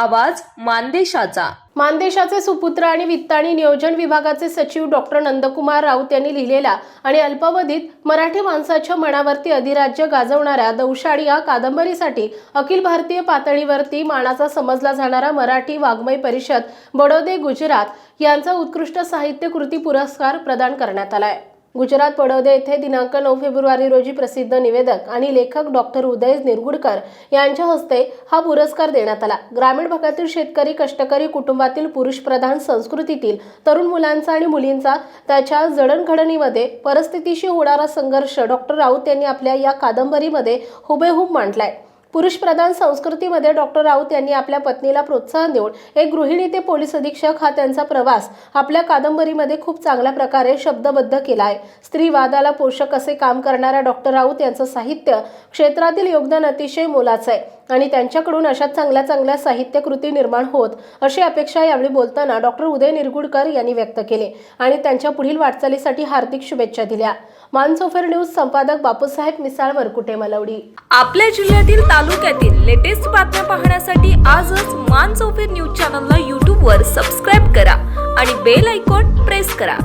आवाज मानदेशाचा. मानदेशाचे सुपुत्र आणि वित्त आणि नियोजन विभागाचे सचिव डॉक्टर नंदकुमार राऊत यांनी लिहिलेला आणि अल्पावधीत मराठी माणसाच्या मनावरती अधिराज्य गाजवणाऱ्या दौशाडी या कादंबरीसाठी अखिल भारतीय पातळीवरती मानाचा समजला जाणारा मराठी वाङ्मय परिषद बडोदे गुजरात यांचा उत्कृष्ट साहित्य कृती पुरस्कार प्रदान करण्यात आलाय. गुजरात पडोदे येथे दिनांक नऊ फेब्रुवारी रोजी प्रसिद्ध निवेदक आणि लेखक डॉक्टर उदय निरगुडकर यांच्या हस्ते हा पुरस्कार देण्यात आला. ग्रामीण भागातील शेतकरी कष्टकरी कुटुंबातील पुरुषप्रधान संस्कृतीतील तरुण मुलांचा आणि मुलींचा त्याच्या जडणघडणीमध्ये परिस्थितीशी होणारा संघर्ष डॉक्टर राऊत यांनी आपल्या या कादंबरीमध्ये हुबेहूब मांडलाय. पुरुषप्रधान संस्कृतीमध्ये डॉक्टर राऊत यांनी आपल्या पत्नीला प्रोत्साहन देऊन एक गृहिणी ते पोलीस अधीक्षक हा त्यांचा प्रवास आपल्या कादंबरीमध्ये खूप चांगल्या प्रकारे शब्दबद्ध केला आहे. स्त्रीवादाला पोषक असे काम करणाऱ्या डॉक्टर राऊत यांचं साहित्य क्षेत्रातील योगदान अतिशय मोलाचं आहे. आणि त्यांच्याकडून अशा चांगल्या चांगल्या साहित्यकृती निर्माण होत अशी अपेक्षा यावेळी बोलताना डॉक्टर उदय निरगुडकर यांनी व्यक्त केले आणि त्यांच्या पुढील वाटचालीसाठी हार्दिक शुभेच्छा दिल्या. मानसोफेर न्यूज संपादक बापूसाहेब मिसाळ वरकुटे मलवडी. आपल्या जिल्ह्यातील तालुक्यातील लेटेस्ट बातम्या पाहण्यासाठी आजच मानसोफेर न्यूज चॅनलला यूट्यूबवर सबस्क्राईब करा आणि बेल आयकॉन प्रेस करा.